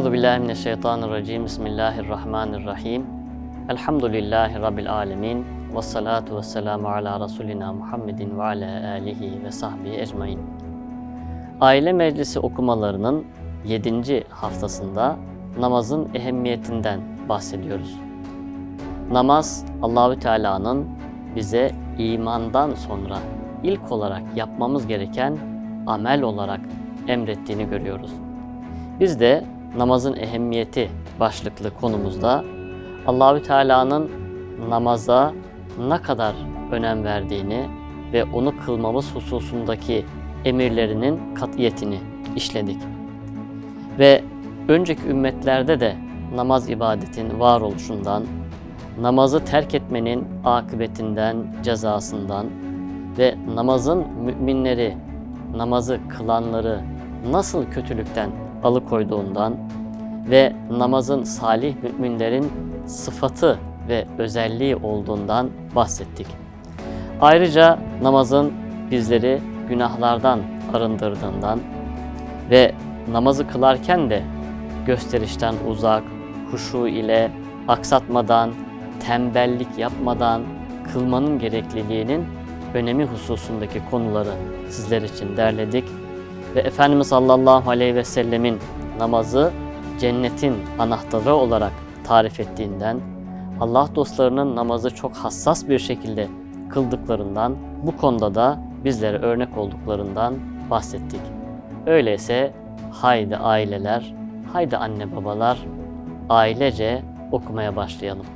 Euzu billahi mineşşeytanirracim. Bismillahirrahmanirrahim. Elhamdülillahi rabbil alamin. Ves salatu vesselamu ala rasulina Muhammedin ve ala alihi ve sahbihi ecmaîn. Aile Meclisi okumalarının 7. haftasında namazın ehemmiyetinden bahsediyoruz. Namaz Allahü Teala'nın bize imandan sonra ilk olarak yapmamız gereken amel olarak emrettiğini görüyoruz. Biz de namazın ehemmiyeti başlıklı konumuzda Allahü Teala'nın namaza ne kadar önem verdiğini ve onu kılmamız hususundaki emirlerinin katiyetini işledik. Ve önceki ümmetlerde de namaz ibadetin varoluşundan, namazı terk etmenin akıbetinden, cezasından ve namazın müminleri, namazı kılanları nasıl kötülükten alıkoyduğundan ve namazın salih müminlerin sıfatı ve özelliği olduğundan bahsettik. Ayrıca namazın bizleri günahlardan arındırdığından ve namazı kılarken de gösterişten uzak, huşu ile aksatmadan, tembellik yapmadan kılmanın gerekliliğinin önemi hususundaki konuları sizler için derledik. Ve Efendimiz sallallahu aleyhi ve sellemin namazı cennetin anahtarı olarak tarif ettiğinden, Allah dostlarının namazı çok hassas bir şekilde kıldıklarından, bu konuda da bizlere örnek olduklarından bahsettik. Öyleyse haydi aileler, haydi anne babalar ailece okumaya başlayalım.